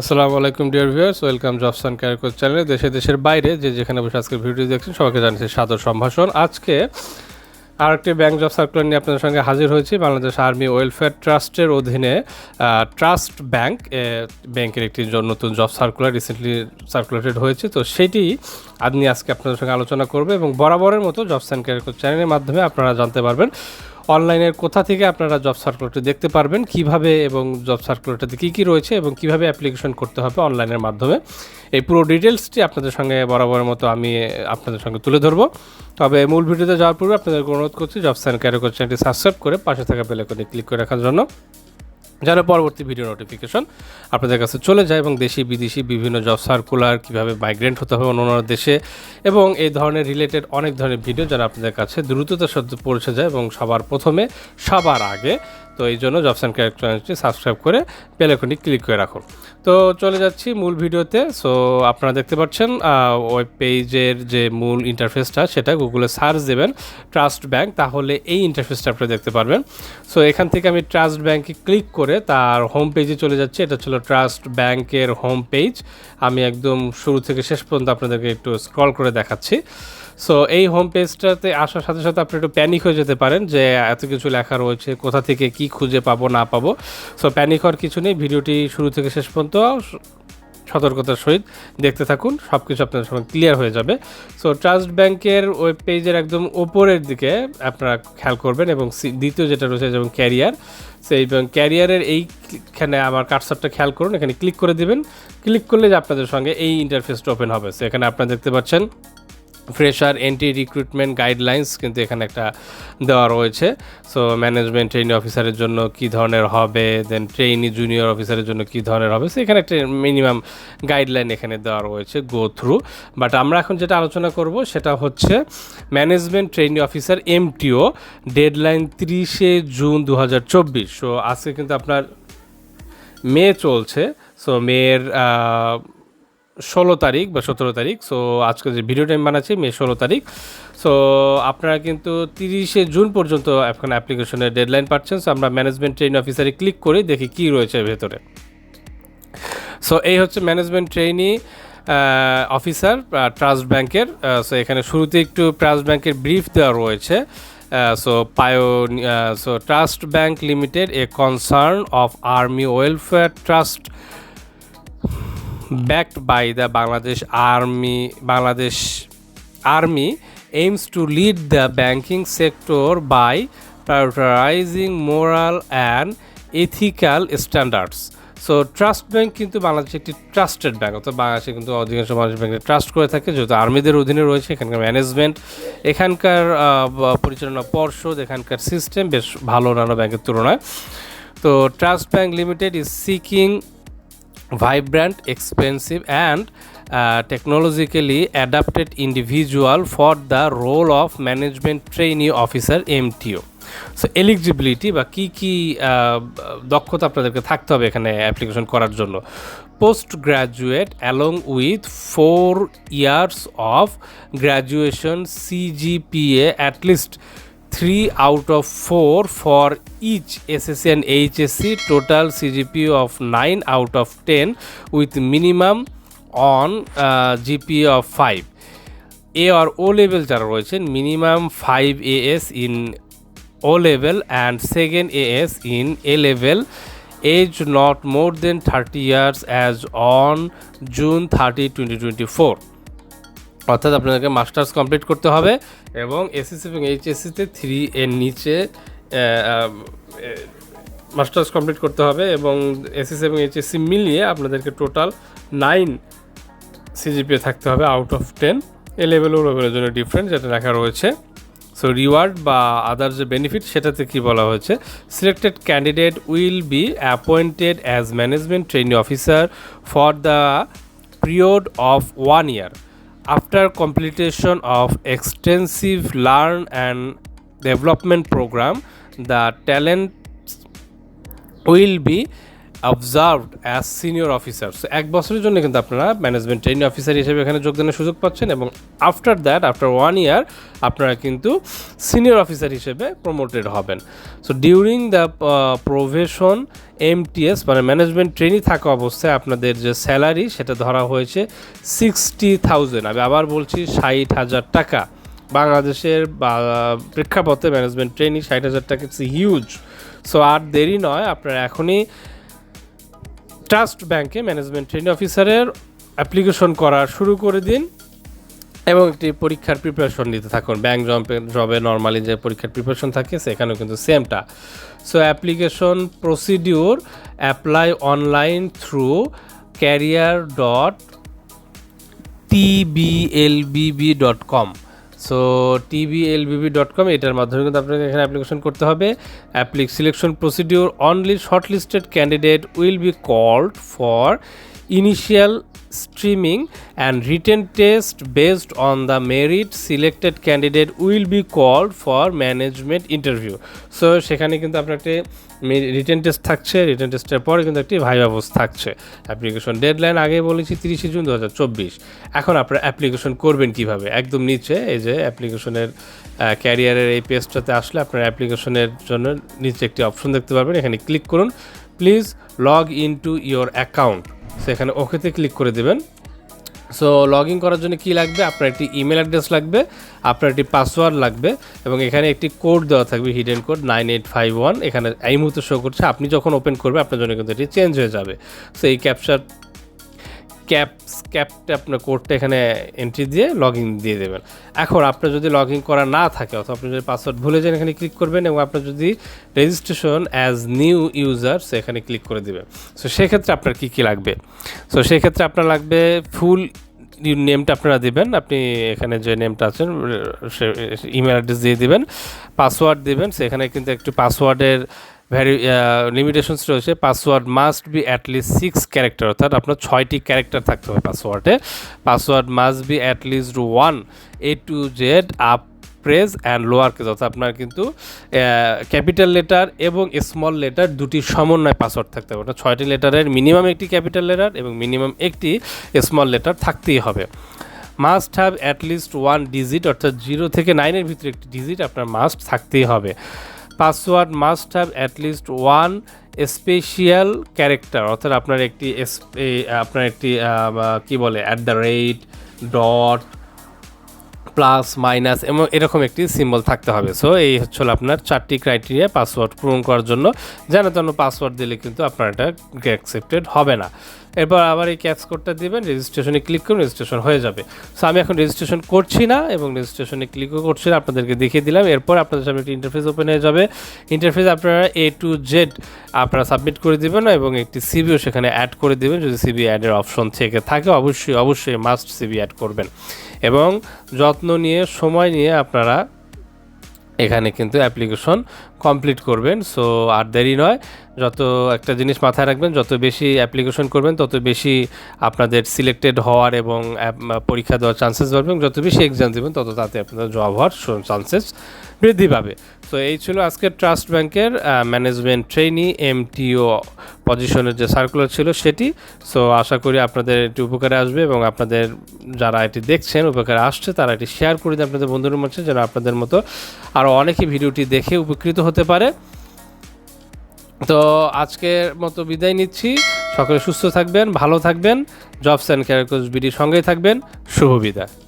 আসসালামু আলাইকুম, dear viewers. Welcome jobs and career coach চ্যানেলে, দেশে দেশের বাইরে। যে যেখানে বসে আজকে ভিডিও দেখছেন, সবাইকে জানাচ্ছি সাদর সম্ভাষণ। আজকে আরেকটি ব্যাংক জব সার্কুলার নিয়ে আপনাদের সঙ্গে হাজির হয়েছি, বাংলাদেশ আর্মি ওয়েলফেয়ার ট্রাস্টের অধীনে ট্রাস্ট ব্যাংক ব্যাংকের একটি নতুন জব সার্কুলার রিসেন্টলি সার্কুলেটেড হয়েছে। তো সেটি আপনি আজকে আপনাদের সঙ্গে আলোচনা করবে এবং বরাবরের মতো অ্যান্ড ক্যারিয়ার চ্যানেলের মাধ্যমে আপনারা জানতে পারবেন অনলাইনের কোথা থেকে আপনারা জব সার্কুলারটি দেখতে পারবেন, কীভাবে এবং জব সার্কুলারটাতে কী কী রয়েছে এবং কীভাবে অ্যাপ্লিকেশন করতে হবে অনলাইনের মাধ্যমে। এই পুরো ডিটেলসটি আপনাদের সঙ্গে বরাবরের মতো আমি আপনাদের সঙ্গে তুলে ধরবো। তবে মূল ভিডিওতে যাওয়ার পূর্বে আপনাদের অনুরোধ করছি জব সাইন ক্যারিয়ার চ্যানেলটি সাবস্ক্রাইব করে পাশে থাকা বেলাইকনে ক্লিক করে রাখার জন্য। যেন পরবর্তী ভিডিও নোটিফিকেশন আপনাদের কাছে চলে যায় এবং দেশি, বিদেশি বিভিন্ন জব সার্কুলার কীভাবে মাইগ্রেন্ট হতে হবে অন্য দেশে এবং এই ধরনের রিলেটেড অনেক ধরনের ভিডিও যেন আপনাদের কাছে দ্রুততার সাথে পৌঁছে যায় এবং সবার প্রথমে সবার আগে তো এই জন্য জবস অ্যান্ড ক্যারেক্টার চ্যানেলটি সাবস্ক্রাইব করে বেলাইকনটি ক্লিক করে রাখুন। তো চলে যাচ্ছি মূল ভিডিওতে। সো আপনারা দেখতে পাচ্ছেন ওয়েব পেজের যে মূল ইন্টারফেসটা সেটা গুগলে সার্চ দেবেন ট্রাস্ট ব্যাংক তাহলে এই ইন্টারফেসটা আপনারা দেখতে পারবেন। সো এখান থেকে আমি ট্রাস্ট ব্যাংকে ক্লিক করে তার হোম পেজে চলে যাচ্ছি। এটা ছিল ট্রাস্ট ব্যাংকের হোম পেজ আমি একদম শুরু থেকে শেষ পর্যন্ত আপনাদেরকে একটু স্ক্রল করে দেখাচ্ছি। সো এই হোম পেজটাতে আসার সাথে সাথে আপনি একটু প্যানিক হয়ে যেতে পারেন যে, এত কিছু লেখা রয়েছে, কোথা থেকে কি খুঁজে পাবো, না পাবো। সো প্যানিক হওয়ার কিছু নেই, ভিডিওটি শুরু থেকে শেষ পর্যন্ত সতর্কতার সহিত দেখতে থাকুন সব কিছু আপনাদের সময় ক্লিয়ার হয়ে যাবে। সো ট্রাস্ট ব্যাংকের ওয়েব পেজের একদম ওপরের দিকে আপনারা খেয়াল করবেন এবং দ্বিতীয় যেটা রয়েছে যেমন ক্যারিয়ার সেই এবং ক্যারিয়ারের এইখানে আমার কাটসাপটা খেয়াল করুন, এখানে ক্লিক করে দিবেন। ক্লিক করলে যে আপনাদের সঙ্গে এই ইন্টারফেসটা ওপেন হবে। সো এখানে আপনারা দেখতে পাচ্ছেন ফ্রেশার এন্ট্রি রিক্রুটমেন্ট গাইডলাইন্স কিন্তু এখানে একটা দেওয়া রয়েছে। সো ম্যানেজমেন্ট ট্রেনি অফিসারের জন্য কি ধরনের হবে দেন ট্রেনি জুনিয়র অফিসারের জন্য কি ধরনের হবে সো এখানে একটা মিনিমাম গাইডলাইন এখানে দেওয়া রয়েছে গো থ্রু বাট আমরা এখন যেটা আলোচনা করব সেটা হচ্ছে management trainee officer MTO deadline তিরিশে জুন দু হাজার চব্বিশ। সো আজকে কিন্তু আপনার মে চলছে। সো মের ষোলো তারিখ বা সতেরো তারিখ সো আজকে যে ভিডিও টাইম বানাচ্ছি মে ষোলো তারিখ সো আপনারা কিন্তু তিরিশে জুন পর্যন্ত এখন অ্যাপ্লিকেশনের ডেডলাইন পাচ্ছেন সো আমরা ম্যানেজমেন্ট ট্রেনিং অফিসারে ক্লিক করে দেখি কী রয়েছে ভেতরে। সো এই হচ্ছে ম্যানেজমেন্ট ট্রেনি অফিসার ট্রাস্ট ব্যাংকের সো এখানে শুরুতে একটু ট্রাস্ট ব্যাংকের ব্রিফ দেওয়া রয়েছে। সো পায়ো so Trust Bank Limited a concern of army welfare trust backed by the Bangladesh Army Bangladesh Army aims to lead the banking sector by prioritizing moral and ethical standards. So Trust Bank কিন্তু বাংলাদেশে একটি trusted bank অর্থাৎ বাংলাদেশে কিন্তু অধিকাংশ মানুষ ব্যাংকে trust করে থাকে। যেহেতু আর্মিদের অধীনে রয়েছে, এখানকার ম্যানেজমেন্ট এখানকার পরিচালনা পর্ষদ, এখানকার সিস্টেম বেশ ভালো অন্যান্য ব্যাংকের তুলনায়। তো Trust Bank Limited is seeking vibrant expensive and technologically adapted individual for the role of management training officer MTO so eligibility বা কী কী দক্ষতা আপনাদেরকে থাকতে হবে এখানে অ্যাপ্লিকেশন করার জন্য? Post graduate along with four years of graduation CGPA at least three out of four for each SSC and HSC total CGPA of nine out of ten with minimum on GP of five A or O level যারা রয়েছেন minimum five A's in O level and second A's in A level age not more than thirty years as on June thirty twenty twenty four অর্থাৎ আপনাদেরকে masters complete করতে হবে এবং SSC এবং এইচএসসিতে three এর নিচে মাস্টার্স কমপ্লিট করতে হবে এবং এসএসসি এবং এইচএসসি মিলিয়ে আপনাদেরকে টোটাল নাইন সিজিপিএ থাকতে হবে out of ten A level O লেভেলের জন্য ডিফারেন্ট যেটা লেখা রয়েছে। সো রিওয়ার্ড বা আদার যে বেনিফিট সেটাতে কি বলা হয়েছে? Selected candidate will be appointed as management training officer for the period of one year after completion of extensive learn and development program the talent will be observed as senior officer so এক বছরের জন্য কিন্তু আপনারা management training officer হিসেবে এখানে যোগদানের সুযোগ পাচ্ছেন এবং after that after one year আপনারা কিন্তু সিনিয়র অফিসার হিসেবে প্রমোটেড হবেন। So during the probation MTS মানে ম্যানেজমেন্ট ট্রেনিং থাকা অবস্থায় আপনাদের যে স্যালারি সেটা ধরা হয়েছে সিক্সটি থাউজেন্ড আমি আবার বলছি ষাট হাজার টাকা। বাংলাদেশের, বা, প্রেক্ষাপটে ম্যানেজমেন্ট ট্রেনিং ষাট হাজার টাকা ইটস হিউজ সো আর দেরি নয়, আপনারা এখনই ট্রাস্ট ব্যাংকে ম্যানেজমেন্ট ট্রেনিং অফিসারের অ্যাপ্লিকেশন করা শুরু করে দিন এবং একটি পরীক্ষার প্রিপারেশন নিতে থাকুন। ব্যাংক জবে জবে নর্মালি যে পরীক্ষার প্রিপারেশন থাকে, সেখানেও কিন্তু সেমটা so application procedure apply online through career dot TBLBB dot com so TBLBB dot com এটার মাধ্যমে কিন্তু আপনাকে এখানে অ্যাপ্লিকেশন করতে হবে। Applique selection procedure only short listed candidate will be called for initial streaming and written test based on the merit selected candidate will be called for management interview so সেখানে কিন্তু আপনার একটি রিটেন টেস্ট থাকছে written টেস্টের পরে কিন্তু একটি viva post থাকছে। অ্যাপ্লিকেশন ডেডলাইন আগে বলেছি তিরিশে জুন দু হাজার চব্বিশ। এখন আপনারা অ্যাপ্লিকেশন করবেন কীভাবে? একদম নিচে, এই যে অ্যাপ্লিকেশনের ক্যারিয়ারের এই পেজটাতে আসলে আপনার অ্যাপ্লিকেশনের জন্য নিচে একটি অপশন দেখতে পারবেন। এখানে ক্লিক করুন। Please log in to your account সেখানে ওকেতে ক্লিক করে দেবেন। সো লগ ইন করার জন্য কি লাগবে? আপনার একটি ইমেল অ্যাড্রেস লাগবে, আপনার একটি পাসওয়ার্ড লাগবে, এবং এখানে একটি কোড দেওয়া থাকবে hidden code nine eight five one এখানে এই মুহূর্তে শো করছে। আপনি যখন ওপেন করবে, আপনার জন্য কিন্তু এটি চেঞ্জ হয়ে যাবে। সো এই ক্যাপচার ক্যাপস ক্যাপটা আপনার কোডটা এখানে এন্ট্রি দিয়ে লগ ইন দিয়ে দেবেন। এখন আপনার যদি লগ ইন করা না থাকে, অথবা আপনি যদি পাসওয়ার্ড ভুলে যান, এখানে ক্লিক করবেন এবং আপনার যদি রেজিস্ট্রেশন অ্যাজ নিউ ইউজার সেখানে ক্লিক করে দেবেন। সো সেক্ষেত্রে আপনার কী কী লাগবে? সো সেক্ষেত্রে আপনার লাগবে ফুল নেমটা আপনারা দিবেন। আপনি এখানে যে নেমটা আছেন, সে ইমেল অ্যাড্রেস দিয়ে দিবেন পাসওয়ার্ড দিবেন। সেখানে কিন্তু একটু পাসওয়ার্ডের ভ্যারি লিমিটেশনস রয়েছে। Password must be at least six character অর্থাৎ আপনার ছয়টি ক্যারেক্টার থাকতে হবে পাসওয়ার্ডে password must be at least one A to Z upper press and lower case অর্থাৎ আপনার কিন্তু ক্যাপিটাল লেটার এবং স্মল লেটার দুটি সমন্বয় পাসওয়ার্ড থাকতে হবে। অর্থাৎ ছয়টি লেটারের মিনিমাম একটি ক্যাপিটাল লেটার এবং মিনিমাম একটি স্মল লেটার থাকতেই হবে। Must have at least one digit অর্থাৎ জিরো থেকে নাইনের ভিতরে একটি ডিজিট আপনার মাস্ট থাকতেই হবে। Password must have at least one special character, অর্থাৎ আপনার একটি আপনার একটি কি বলে, at the rate, dot plus minus এবং এরকম একটি সিম্বল থাকতে হবে। সো এই হচ্ছে আপনার চারটি ক্রাইটেরিয়া পাসওয়ার্ড পূরণ করার জন্য। যেন তেন পাসওয়ার্ড দিলে কিন্তু আপনার এটা অ্যাকসেপ্টেড হবে না। এরপর আবার এই ক্যাপস কোডটা দিবেন রেজিস্ট্রেশনে ক্লিক করুন রেজিস্ট্রেশন হয়ে যাবে। সো আমি এখন রেজিস্ট্রেশন করছি না এবং রেজিস্ট্রেশনে ক্লিকও করছি না, আপনাদেরকে দেখিয়ে দিলাম। এরপর আপনাদের সামনে একটি ইন্টারফেস ওপেন হয়ে যাবে। ইন্টারফেস আপনারা এ টু জেড আপনারা সাবমিট করে দিবেন এবং একটি সিবিও সেখানে অ্যাড করে দিবেন। যদি সিবি অ্যাডের অপশন থেকে থাকে, অবশ্যই অবশ্যই মাস্ট সিবি অ্যাড করবেন। এবং যত্ন নিয়ে, সময় নিয়ে আপনারা এখানে কিন্তু অ্যাপ্লিকেশন কমপ্লিট করবেন। সো আর দেরি নয়, যত একটা জিনিস মাথায় রাখবেন, যত বেশি অ্যাপ্লিকেশন করবেন, তত বেশি আপনাদের সিলেক্টেড হওয়ার এবং পরীক্ষা দেওয়ার চান্সেস বাড়বে এবং যত বেশি এক্সাম দেবেন, তত তাতে আপনাদের জব হওয়ার চান্সেস বৃদ্ধি পাবে। তো এই ছিল আজকের ট্রাস্ট ব্যাংকের ম্যানেজমেন্ট ট্রেনি এমটিও পজিশনের যে সার্কুলার ছিল সেটি। সো আশা করি আপনাদের এটি উপকারে আসবে এবং আপনাদের যারা এটি দেখছেন, উপকারে আসছে, তারা এটি শেয়ার করে দিন। আপনাদের বন্ধুদের মধ্যে যেন আপনাদের মতো আরও অনেকেই ভিডিওটি দেখে উপকৃত হতে পারে। তো, আজকের মতো বিদায় নিচ্ছি। সকলে সুস্থ থাকবেন, ভালো থাকবেন। জবস অ্যান্ড ক্যারিয়ার কোচ বিডির সঙ্গেই থাকবেন। শুভ বিদায়।